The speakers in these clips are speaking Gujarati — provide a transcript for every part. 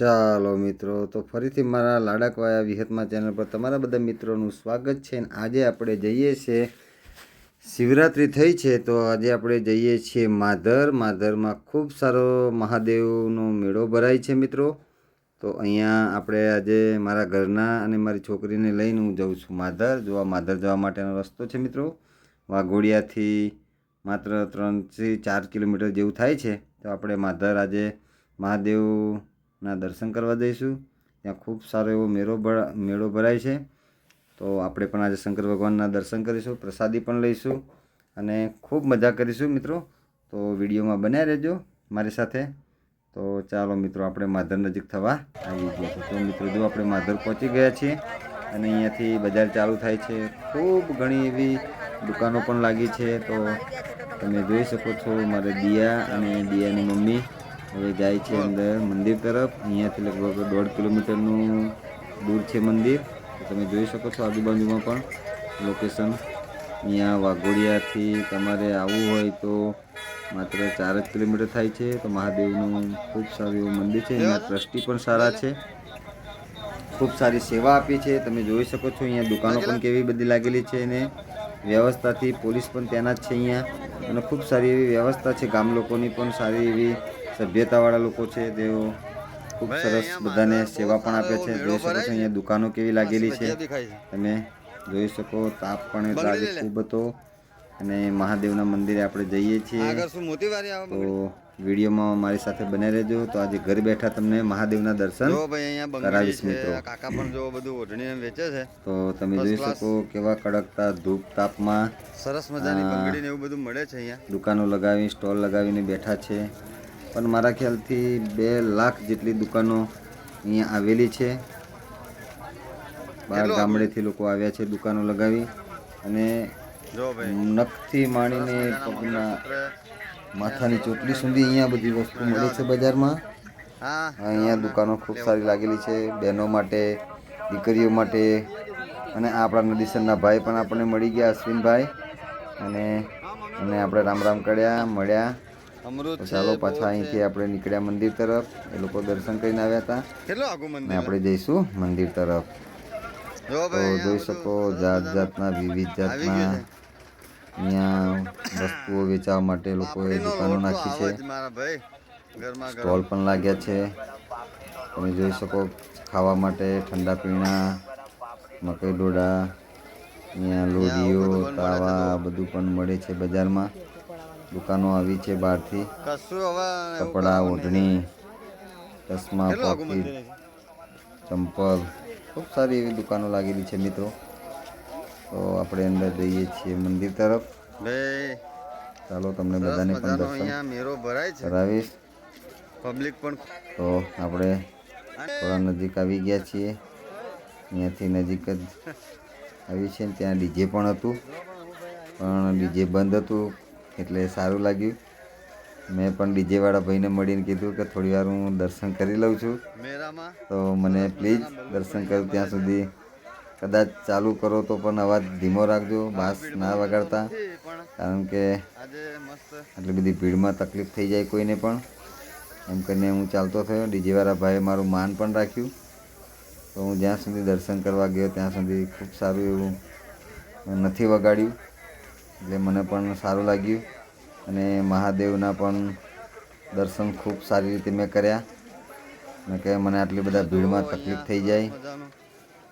ચાલો મિત્રો, તો ફરીથી મારા લાડકવાયા વિહતમાં ચેનલ પર તમારા બધા મિત્રોનું સ્વાગત છે અને આજે આપણે જઈએ છીએ શિવરાત્રિ થઈ છે, તો આજે આપણે જઈએ છીએ માધર. માધરમાં ખૂબ સારો મહાદેવનો મેળો ભરાય છે મિત્રો. તો અહીંયા આપણે આજે મારા ઘરના અને મારી છોકરીને લઈને હું જઉં છું માધર. જોવા માધર જવા માટેનો રસ્તો છે મિત્રો. વાઘોડિયાથી માત્ર ત્રણથી ચાર કિલોમીટર જેવું થાય છે. તો આપણે માધર આજે મહાદેવના દર્શન કરવા જઈશું. ત્યાં ખૂબ સારો એવો મેળો ભરા, મેળો ભરાય છે. તો આપણે પણ આજે શંકર ભગવાનના દર્શન કરીશું, પ્રસાદી પણ લઈશું અને ખૂબ મજા કરીશું મિત્રો. તો વિડીયોમાં બન્યા રહેજો મારી સાથે. તો ચાલો મિત્રો, આપણે માધર નજીક થવા આવી ગયા તો મિત્રો, જો આપણે માધર પહોંચી ગયા છીએ અને અહીંયાથી બજાર ચાલુ થાય છે, ખૂબ ઘણી એવી દુકાનો પણ લાગી છે. તો તમે જોઈ શકો છો, મારે દિયા અને દિયાની મમ્મી હવે જાય છે અંદર મંદિર તરફ. અહીંયાથી લગભગ દોઢ કિલોમીટરનું દૂર છે મંદિર. તમે જોઈ શકો છો આજુબાજુમાં પણ લોકેશન અહીંયા વાઘોડિયાથી તમારે આવવું હોય તો માત્ર ચાર જ કિલોમીટર થાય છે. તો મહાદેવનું ખૂબ સારું એવું મંદિર છે. અહીંયા ટ્રસ્ટી પણ સારા છે. ખૂબ સારી સેવા આપી છે. તમે જોઈ શકો છો અહીંયા દુકાનો પણ કેવી બધી લાગેલી છે અને વ્યવસ્થાથી પોલીસ પણ ત્યાંના જ છે અહીંયા. અને ખૂબ સારી એવી વ્યવસ્થા છે ગામ લોકોની પણ સારી એવી સભ્યતાવાળા લોકો છે તેઓ ખૂબ સરસ બધાને સેવા પણ આપે છે. જોઈ શકો છો અહીંયા દુકાનો કેવી લાગેલી છે. તમે જોઈ શકો તાપ પણ આજે ખૂબ હતો. અને મહાદેવના મંદિરે આપણે જઈએ છીએ. તો વિડીયોમાં મારી સાથે બને રહેજો. તો આજે ઘર બેઠા તમને મહાદેવના દર્શન અહીંયા કરાવીશ મિત્રો. કાકા પણ જો બધું ઓઢણીને વેચે છે. તો તમે જોઈ શકો કેવા કડકતા ધૂપ તાપમાં સરસ મજાની. બંગડી ને એવું બધું મળે છે અહીંયા. દુકાનો લગાવી સ્ટોલ લગાવીને બેઠા છે. પણ મારા ખ્યાલથી બે લાખ જેટલી દુકાનો અહીંયા આવેલી છે. બહાર ગામડેથી લોકો આવ્યા છે દુકાનો લગાવી. અને નખથી માંડીને પગના માથાની ચોટલી સુધી અહીંયા બધી વસ્તુ મળે છે બજારમાં. અહીંયા દુકાનો ખૂબ સારી લાગેલી છે બહેનો માટે દીકરીઓ માટે. અને આપણા નદીસરના ભાઈ પણ આપણને મળી ગયા અશ્વિનભાઈ. અને અને આપણે રામ રામ કર્યા મળ્યા. અમૃત ચાલો પાછા અહીંથી આપણે નીકળ્યા મંદિર તરફ. એ લોકો દર્શન કરીને આવ્યા હતા. કેટલો આગું મંદિર આપણે જઈશું મંદિર તરફ. તો જોઈ શકો જાત જાતના વિવિધ જાતના અહીંયા વસ્તુઓ વેચવા માટે લોકોએ દુકાનો નાખી છે. સ્ટોલ પણ લાગ્યા છે. તમે જોઈ શકો ખાવા માટે ઠંડા પીણા મકઈ ડોડા અહીંયા લોડીઓ તાવા બધું પણ મળે છે બજારમાં. દુકાનો આવી છે બહારથી. કપડા ઓઢણી ચશ્મા પોકેટ ચંપલ ખૂબ સારી એવી દુકાનો લાગેલી છે મિત્રો. તો આપણે અંદર જઈએ છીએ મંદિર તરફ. ચાલો તમને બધાને પણ દર્શન કરાવીશ. પબ્લિક પણ તો આપણે થોડા નજીક આવી ગયા છીએ. અહીંયાથી નજીક જ આવી છે ત્યાં ડીજે પણ હતું. પણ ડીજે બંધ હતું. એટલે સારું લાગ્યું. મેં પણ ડીજેવાળા ભાઈને મળીને કીધું કે થોડી વાર હું દર્શન કરી લઉં છું. તો મને પ્લીઝ દર્શન કરું ત્યાં સુધી કદાચ ચાલુ કરો તો પણ અવાજ ધીમો રાખજો બાસ ના વગાડતા. કારણ કે આટલી બધી ભીડમાં તકલીફ થઈ જાય કોઈને પણ. એમ કરીને હું ચાલતો થયો. ડીજેવાળા ભાઈએ મારું માન પણ રાખ્યું. તો હું જ્યાં સુધી દર્શન કરવા ગયો ત્યાં સુધી ખૂબ સારું એવું નથી વગાડ્યું. એટલે મને પણ સારું લાગ્યું. અને મહાદેવના પણ દર્શન ખૂબ સારી રીતે મેં કર્યા. અને કે મને આટલી બધા ભીડમાં તકલીફ થઈ જાય.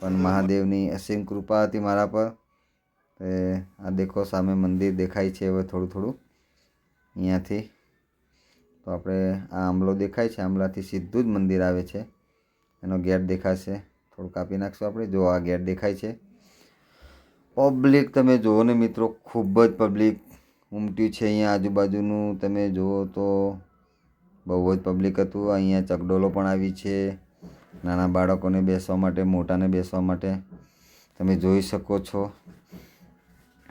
પણ મહાદેવની અસીમ કૃપા હતી મારા પર. તે આ દેખો, સામે મંદિર દેખાય છે હવે થોડું થોડું. અહીંયાથી તો આપણે આ આંબલો દેખાય છે. આંબલાથી સીધું જ મંદિર આવે છે. એનો ગેટ દેખાશે. થોડું કાપી નાખશું આપણે. જો આ ગેટ દેખાય છે. પબ્લિક તમે જુઓ ને મિત્રો, ખૂબ જ પબ્લિક ઉમટ્યું છે અહીંયા આજુબાજુનું. તમે જુઓ તો બહુ જ પબ્લિક હતું. અહીંયા ચકડોલો પણ આવી છે. નાના બાળકોને બેસવા માટે, મોટાને બેસવા માટે. તમે જોઈ શકો છો.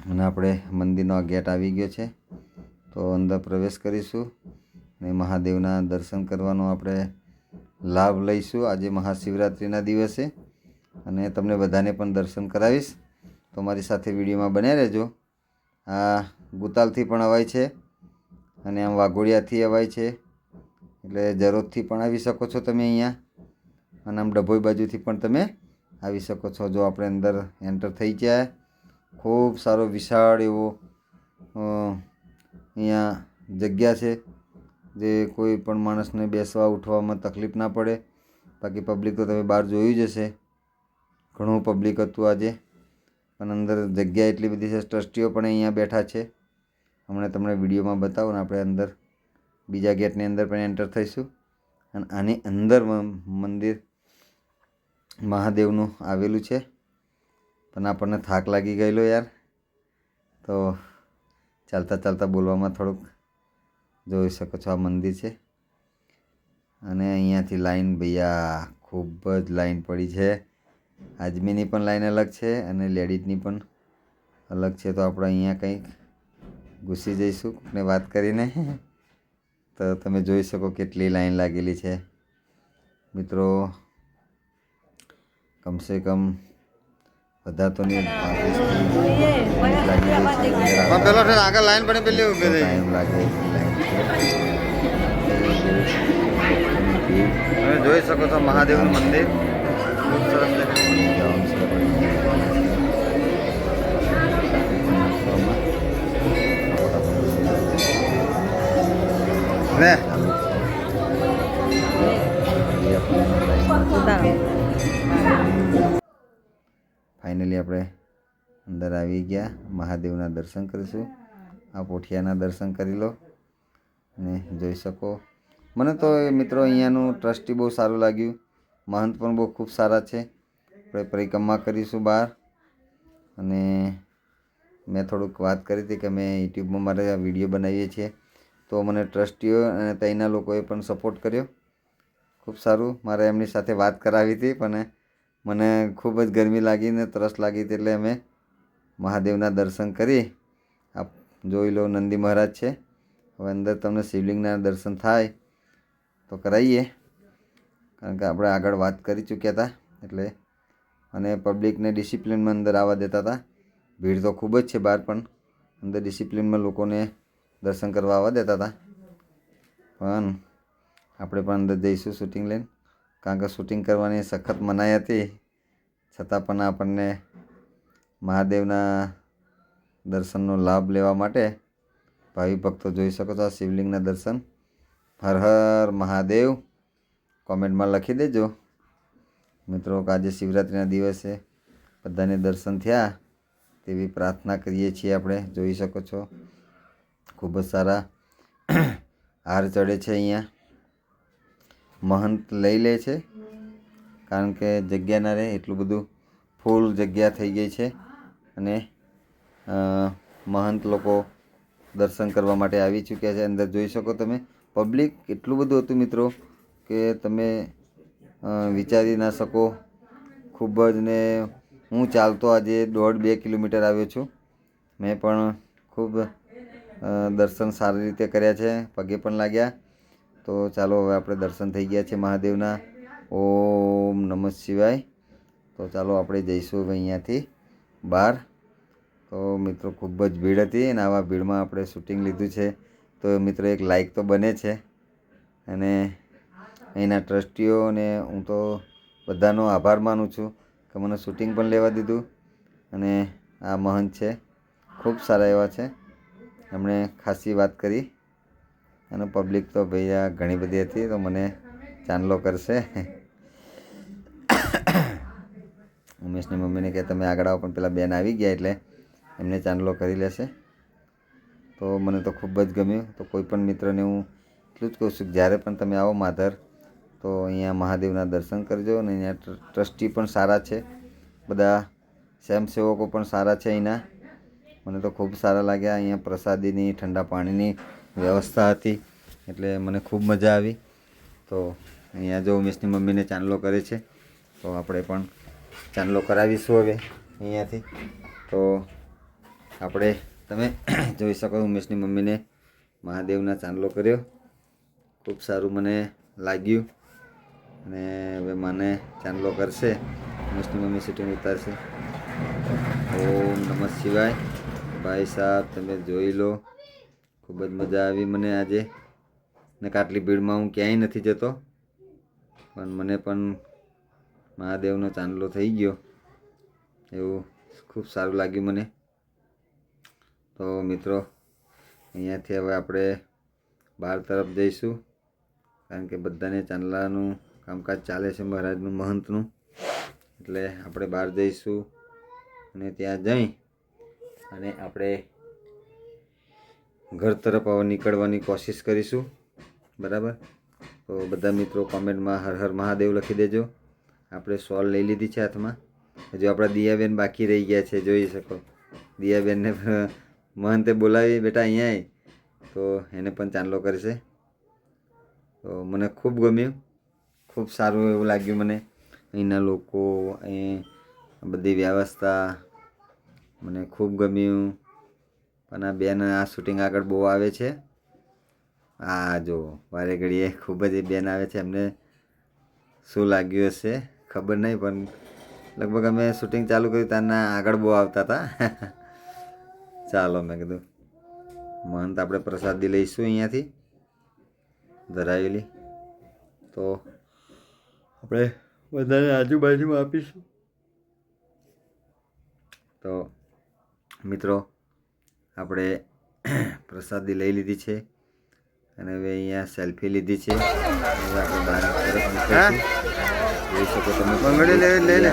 અને આપણે મંદિરનો ગેટ આવી ગયો છે. તો અંદર પ્રવેશ કરીશું અને મહાદેવના દર્શન કરવાનો આપણે લાભ લઈશું. આજે મહાશિવરાત્રિના દિવસે. અને તમને બધાને પણ દર્શન કરાવીશ. તો મારી સાથે વિડીયોમાં બન્યા રહેજો. આ ગુતાલથી પણ અવાય છે અને આમ વાઘોડિયાથી અવાય છે. એટલે જરોદથી પણ આવી શકો છો તમે અહીંયા. અને આમ ડભોઈ બાજુથી પણ તમે આવી શકો છો જો આપણે અંદર એન્ટર થઈ ગયા. ખૂબ સારો વિશાળ એવો અહીંયા જગ્યા છે જે કોઈ પણ માણસને બેસવા, ઉઠવામાં તકલીફ ના પડે. બાકી પબ્લિક તો તમે બહાર જોયું જ હશે. ઘણું પબ્લિક હતું આજે. પણ અંદર જગ્યા એટલી બધી છે, ટ્રસ્ટીઓ પણ અહીંયા બેઠા છે. હમણાં તમને વિડીયોમાં બતાવો ને આપણે અંદર, બીજા ગેટની અંદર પણ એન્ટર થઈશું. અને આની અંદર મંદિર મહાદેવનું આવેલું છે. પણ આપણને થાક લાગી ગયેલો યાર. તો ચાલતા ચાલતા બોલવામાં થોડુંક જોઈ શકો છો આ મંદિર છે. અને અહીંયાથી લાઈન, ભૈયા, ખૂબ જ લાઈન પડી છે. આદમીની પણ લાઈન અલગ છે અને લેડીઝની પણ અલગ છે. તો આપણે અહીંયા કંઈક ઘૂસી જઈશું ને વાત કરીને. તો તમે જોઈ શકો કેટલી લાઈન લાગેલી છે. મિત્રો કમસે કમ બધા તો નહીં પેલો આગળ લાઈન પણ પેલી ઊભી ટાઈમ લાગે. જોઈ શકો છો મહાદેવનું મંદિર. ખૂબ સરસ આપણે અંદર આવી ગયા. મહાદેવના દર્શન કરીશું. આ પોઠિયાના દર્શન કરી લો અને જોઈ શકો. મને તો એ મિત્રો અહીંયાનું ટ્રસ્ટી બહુ સારું લાગ્યું. મહંત પણ બહુ ખૂબ સારા છે. આપણે પરિક્રમા કરીશું બહાર. અને મેં થોડુંક વાત કરી હતી કે મેં યુટ્યુબમાં મારે આ વીડિયો બનાવીએ છીએ. તો મને ટ્રસ્ટીઓ અને ત્યાંના લોકોએ પણ સપોર્ટ કર્યો. ખૂબ સારું. મારે એમની સાથે વાત કરાવી હતી, પણ મને ખૂબ જ ગરમી લાગી ને તરસ લાગી હતી એટલે અમે મહાદેવના દર્શન કરી. આપ જોઈ લો નંદી મહારાજ છે. હવે અંદર તમને શિવલિંગના દર્શન થાય. તો કરાવીએ કારણ કે આપણે આગળ વાત કરી ચૂક્યા હતા, એટલે અને પબ્લિકને ડિસિપ્લિનમાં અંદર આવવા દેતા હતા. ભીડ તો ખૂબ જ છે બહાર પણ. અંદર ડિસિપ્લિનમાં લોકોને દર્શન કરવા આવવા દેતા હતા. પણ આપણે પણ અંદર જઈશું શૂટિંગ લઈને. કારણ કે શૂટિંગ કરવાની સખત મનાઈ હતી. છતાં પણ આપણને મહાદેવના દર્શનનો લાભ લેવા માટે ભાવિ ભક્તો જોઈ શકો છો શિવલિંગના દર્શન. હર હર મહાદેવ. કોમેન્ટમાં લખી દેજો. મિત્રો આજે શિવરાત્રિના દિવસે બધાને દર્શન થયા તેવી પ્રાર્થના કરીએ છીએ આપણે. જોઈ શકો છો, ખૂબ જ સારા હાર ચડે છે અહીંયા. મહંત લઈ લે છે, કારણ કે જગ્યા ના રહે એટલું બધું ફૂલ જગ્યા થઈ ગઈ છે. અને મહંત લોકો દર્શન કરવા માટે આવી ચૂક્યા છે. અંદર જોઈ શકો તમે, પબ્લિક એટલું બધું હતું મિત્રો કે તમે વિચારી ના શકો. ખૂબ જ ને હું ચાલતો આજે દોઢ બે કિલોમીટર આવ્યો છું. મેં પણ ખૂબ દર્શન સારી રીતે કર્યા છે. પગે પણ લાગ્યા. તો ચાલો હવે આપણે દર્શન થઈ ગયા છે મહાદેવના. ઓમ નમઃ શિવાય. તો ચાલો આપણે જઈશું હવે અહીંયાથી બહાર. તો મિત્રો ખૂબ જ ભીડ હતી અને આવા ભીડમાં આપણે શૂટિંગ લીધું છે. તો મિત્રો એક લાઈક તો બને છે. અને અહીંના ટ્રસ્ટીઓ અને હું તો બધાનો આભાર માનું છું કે મને શૂટિંગ પણ લેવા દીધું અને આ મહંત છે. ખૂબ સારા એવા છે. એમણે ખાસી વાત કરી અને પબ્લિક તો ભાઈ આ ઘણી બધી હતી તો મને ચાંદલો કરશે. ઉમેશની મમ્મીને કે તમે આગળ આવો, પણ પેલા બેન આવી ગયા એટલે એમને ચાંદલો કરી લેશે. તો મને તો ખૂબ જ ગમ્યું. તો કોઈ પણ મિત્રને હું એટલું જ કહું છું કે જ્યારે પણ તમે આવો, માધર તો અહીંયા મહાદેવના દર્શન કરજો અને અહીંયા ટ્રસ્ટી પણ સારા છે. બધા સ્વયંસેવકો પણ સારા છે અહીંના. મને તો ખૂબ સારા લાગ્યા. અહીંયા પ્રસાદીની, ઠંડા પાણીની વ્યવસ્થા હતી. એટલે મને ખૂબ મજા આવી. તો અહીંયા જો ઉમેશની મમ્મીને ચાંદલો કરે છે, તો આપણે પણ ચાંદલો કરાવીશું હવે અહીંયાથી. તો આપણે, તમે જોઈ શકો ઉમેશની મમ્મીને મહાદેવના ચાંદલો કર્યો. ખૂબ સારું મને લાગ્યું. અને હવે મને ચાંદલો કરશે. ઉમેશની મમ્મી સિટિંગ ઉતારશે. ઓમ નમઃ શિવાય. ભાઈ સાહેબ, તમે જોઈ લો. ખૂબ જ મજા આવી મને આજે. ને કાટલી ભીડમાં હું ક્યાંય નથી જતો. પણ મને પણ મહાદેવનો ચાંદલો થઈ ગયો. એવું ખૂબ સારું લાગ્યું મને. તો મિત્રો, અહીંયાથી હવે આપણે બહાર તરફ જઈશું. કારણ કે બધાને ચાંદલાનું કામકાજ ચાલે છે મહારાજનું, મહંતનું. એટલે આપણે બહાર જઈશું અને ત્યાં જઈ અને આપણે ઘર તરફ હવે નીકળવાની કોશિશ કરીશું. બરાબર? તો બધા મિત્રો કોમેન્ટમાં હર હર મહાદેવ લખી દેજો. આપણે સોલ લઈ લીધી છે હાથમાં. હજુ આપણા દિયાબેન બાકી રહી ગયા છે, જોઈ શકો. દિયાબેનને મહંતે બોલાવી, બેટા, અહીંયા તો એને પણ ચાંદલો કરશે. તો મને ખૂબ ગમ્યું. ખૂબ સારું એવું લાગ્યું મને. અહીંના લોકો, અહીં બધી વ્યવસ્થા મને ખૂબ ગમ્યું. પણ આ બેન આ શૂટિંગ આગળ બહુ આવે છે. આ જો, વારે ઘડીએ ખૂબ જ એ બેન આવે છે. એમને શું લાગ્યું હશે? ખબર નહીં, પણ લગભગ અમે શૂટિંગ ચાલુ કર્યું ત્યારના આગળ બહુ આવતા હતા. ચાલો મેં કીધું, મહંત આપણે પ્રસાદી લઈશું અહીંયાથી. ધરાવેલી તો આપણે બધાને આજુબાજુમાં આપીશું. તો મિત્રો આપણે પ્રસાદી લઈ લીધી છે અને હવે અહીંયા સેલ્ફી લીધી છે. હવે આપણે બહાર તરફ નીકળીશું. જોઈ શકો તમે બંગડી લે- લઈ લે.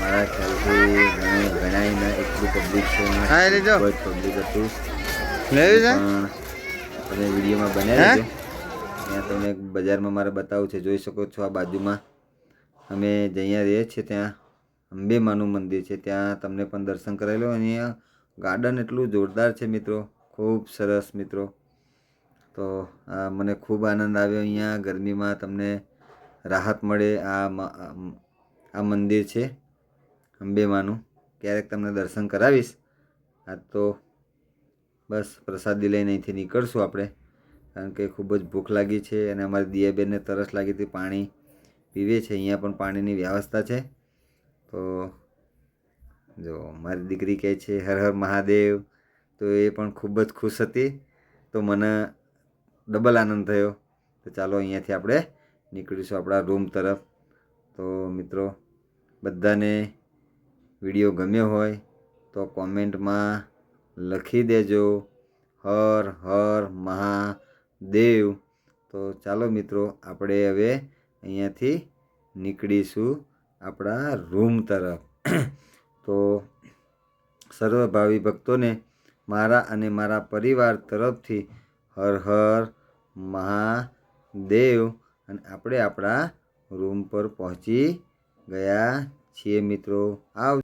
મારા ખ્યાલથી ઘણી ગણાઈને એટલું પબ્લિક છે હા, લેજો. પબ્લિક હતું. લેવી છે? તમે વિડીયોમાં? રહેજો ત્યાં તમને બજારમાં મારે બતાવું છે, જોઈ શકો છો આ બાજુમાં. અમે જ્યાં રહીએ છીએ ત્યાં અંબે માનું મંદિર છે. ત્યાં તમને પણ દર્શન કરેલો અહીંયા ગાર્ડન એટલું જોરદાર છે મિત્રો. ખૂબ સરસ મિત્રો. તો મને ખૂબ આનંદ આવ્યો. અહીંયા ગરમીમાં તમને રાહત મળે આ- આ મંદિર છે અંબેમાનું ક્યારેક તમને દર્શન કરાવીશ. આ તો બસ પ્રસાદી લઈને અહીંથી નીકળશું આપણે. કારણ કે ખૂબ જ ભૂખ લાગી છે અને અમારી દિયાબેનને તરસ લાગી હતી, પાણી પીવે છે. અહીંયા પણ પાણીની વ્યવસ્થા છે. તો જો, મારી દીકરી કહે છે, હર હર મહાદેવ. તો એ પણ ખૂબ જ ખુશ હતી. તો મને ડબલ આનંદ થયો. તો ચાલો અહીંયાથી આપણે નીકળીશું આપણા રૂમ તરફ. તો મિત્રો, બધાને વીડિયો ગમ્યો હોય તો કોમેન્ટમાં લખી દેજો. હર હર મહાદેવ તો ચાલો મિત્રો, આપણે હવે અહીંયાથી નીકળીશું આપણા રૂમ તરફ. તો સર્વભાવી ભક્તોને મારા અને મારા પરિવાર તરફથી હર હર મહાદેવ. અને આપણે આપણા રૂમ પર પહોંચી ગયા છીએ મિત્રો. આવ